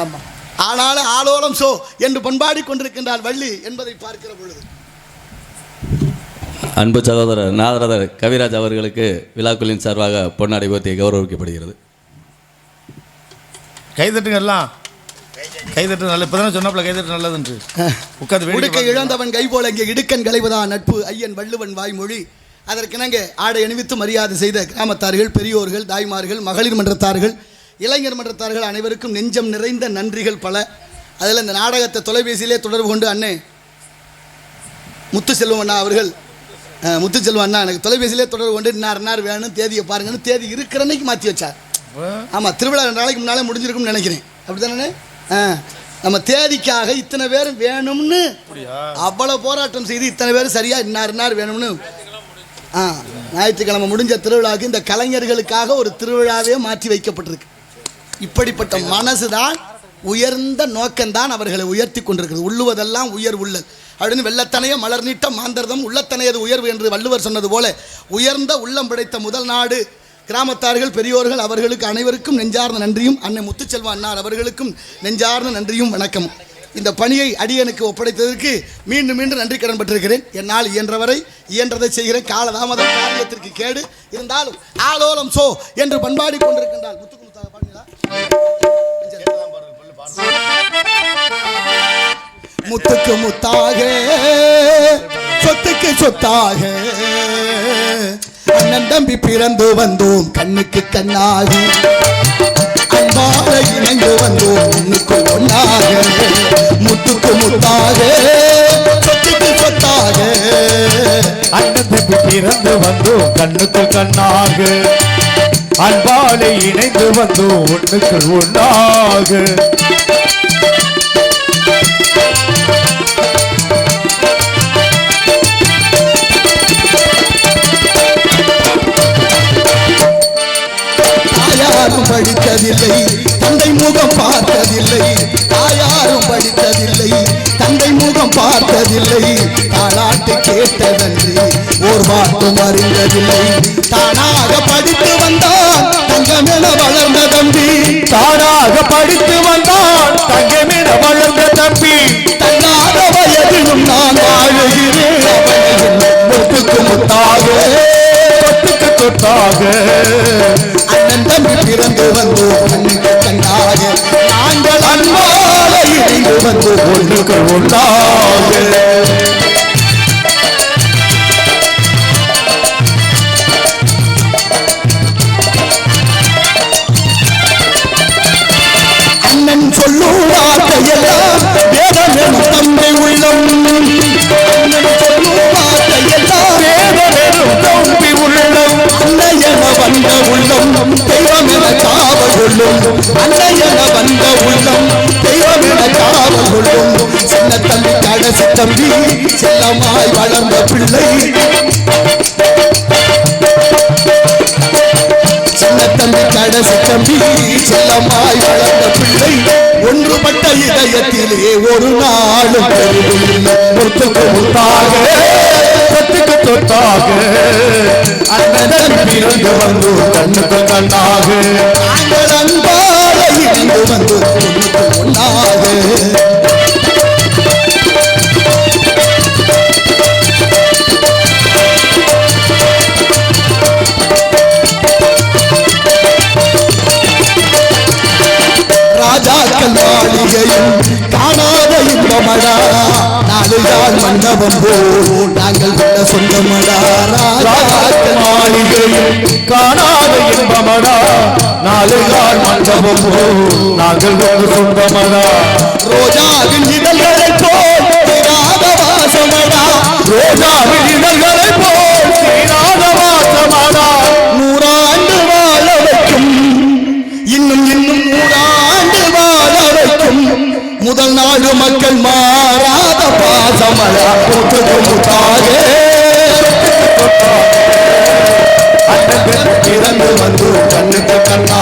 ஆமா. ஆனாலும் ஆலோலம் சோ என்று பண்பாடி கொண்டிருக்கின்றாள் வள்ளி என்பதை பார்க்கிற பொழுது. அன்பு சகோதரர் நாதரதர் கவிராஜ் அவர்களுக்கு விழாக்குழுவின் சார்பாக பொன்னாடை போர்த்தி கௌரவிக்கப்படுகிறது. கைதட்டுங்க எல்லாம் கைதட்டு நல்ல இப்பதானே சொன்னாப்ல கைதட்டு நல்லதுன்று. உட்காந்து உடுக்க இழந்தவன் கை போல இங்கே இடுக்கன் களைவதான் நட்பு ஐயன் வள்ளுவன் வாய்மொழி. அதற்கிணங்க ஆடை அணிவித்து மரியாதை செய்த கிராமத்தார்கள் பெரியோர்கள் தாய்மார்கள் மகளிர் மன்றத்தார்கள் இளைஞர் மன்றத்தார்கள் அனைவருக்கும் நெஞ்சம் நிறைந்த நன்றிகள் பல. அதில் இந்த நாடகத்தை தொலைபேசியிலே தொடர்பு கொண்டு அண்ணே முத்துசெல்வம் அண்ணா அவர்கள் அஹ், முத்துசெல்வம் அண்ணா எனக்கு தொலைபேசியிலே தொடர்பு கொண்டு இன்னார் இன்னார் வேணும் தேதியை பாருங்கன்னு தேதி இருக்கிற அன்னைக்கு மாற்றி வச்சார். ஆமாம் திருவிழா ரெண்டு நாளைக்கு முன்னாலே முடிஞ்சிருக்கும்னு நினைக்கிறேன். அப்படி தானே ஆ நம்ம தேதிக்காக இத்தனை பேரும் வேணும்னு அவ்வளோ போராட்டம் செய்து இத்தனை பேரும் சரியாக இன்னார் இன்னார் வேணும்னு. ஆ ஞாயிற்றுக்கிழமை முடிஞ்ச திருவிழாவுக்கு இந்த கலைஞர்களுக்காக ஒரு திருவிழாவே மாற்றி வைக்கப்பட்டிருக்கு. இப்படிப்பட்ட மனசுதான் உயர்ந்த நோக்கம்தான் அவர்களை உயர்த்தி கொண்டிருக்கிறது. உள்ளுவதெல்லாம் உயர் உள்ளல் அப்படின்னு வெள்ளத்தனைய மலர் நீட்ட மாந்தர்தம் உள்ளத்தனையது உயர்வு என்று வள்ளுவர் சொன்னது போல உயர்ந்த உள்ளம் படைத்த முதல் நாடு கிராமத்தார்கள் பெரியோர்கள் அவர்களுக்கு அனைவருக்கும் நெஞ்சார்ந்த நன்றியும் அன்னை முத்துச்செல்வா அன்னார் அவர்களுக்கும் நெஞ்சார்ந்த நன்றியும் வணக்கம் இந்த பணியை அடியனுக்கு ஒப்படைத்ததற்கு மீண்டும் மீண்டும் நன்றி கடன் பட்டிருக்கிறேன் என்னால் இயன்றவரை இயன்றதை செய்கிறேன். காலதாமதம் காரியத்திற்கு கேடு. இருந்தாலும் ஆலோலம் சோ என்று பண்பாடி கொண்டிருக்கின்றால் முத்துக்கு முத்தாக சொத்துக்கு சொத்தாக. அண்ணன் தம்பி பிறந்து வந்தோம் கண்ணுக்கு கண்ணாக. அன்பால இணைந்து வந்தோம் ஒண்ணுக்கு ஒண்ணாக முத்துக்கு முத்தாக சொத்துக்கு சொத்தாக. அண்ணன் தம்பி பிறந்து வந்தோம் கண்ணுக்கு கண்ணாக. அன்பாலை இணைந்து வந்து ஒன்றுக்கு ஒன்றாக தாயாரும் படித்ததில்லை தந்தை முகம் பார்த்ததில்லை. தாயாரும் படித்ததில்லை தந்தை முகம் பார்த்ததில்லை. தாளாட்டு கேட்டதன்றி ஓர் வார்த்தும் அறிந்ததில்லை. தானாக படித்து வந்தான் தங்கமென வளர்ந்த தம்பி. தானாக படித்து வந்தான் தங்கமிட வளர்ந்த தம்பி. தன்னாத வயதிலும் நான் வாழுகிறேன். முத்துக்கு முத்தாக சொத்துக்கு சொத்தாக தம்பி செல்லமாய் வளர்ந்த பிள்ளை. சின்ன தம்பி கடைசி தம்பி செல்லமாய் வளர்ந்த பிள்ளை. ஒன்றுபட்ட இதயத்திலே ஒரு நாளும் பெருவில்லை. முத்துக்கு முத்தாக சொத்துக்கு சொத்தாக அண்ணன் பிறந்து வந்து கண்ணுக்கு கண்ணாக நாங்கள் இன்பமடா நாலு யாழ் மண்டபம் போல் நாங்கள் கொண்ட சொந்தமடா ராஜாக்கள் மாளிகையில் காணாத இன்பமடா. நாலு நாள் மண்டபம் போ. நாங்கள் ஒரு சொந்தமடா ரோஜாவின் இதழ்களை போல் வாசமடா. ரோஜாவின் இதழ்களை முதல் நாடு மக்கள் மாறாத பாசமடா முத்துக்கு பிறந்து வந்து கண்ணுக்கு கண்ணா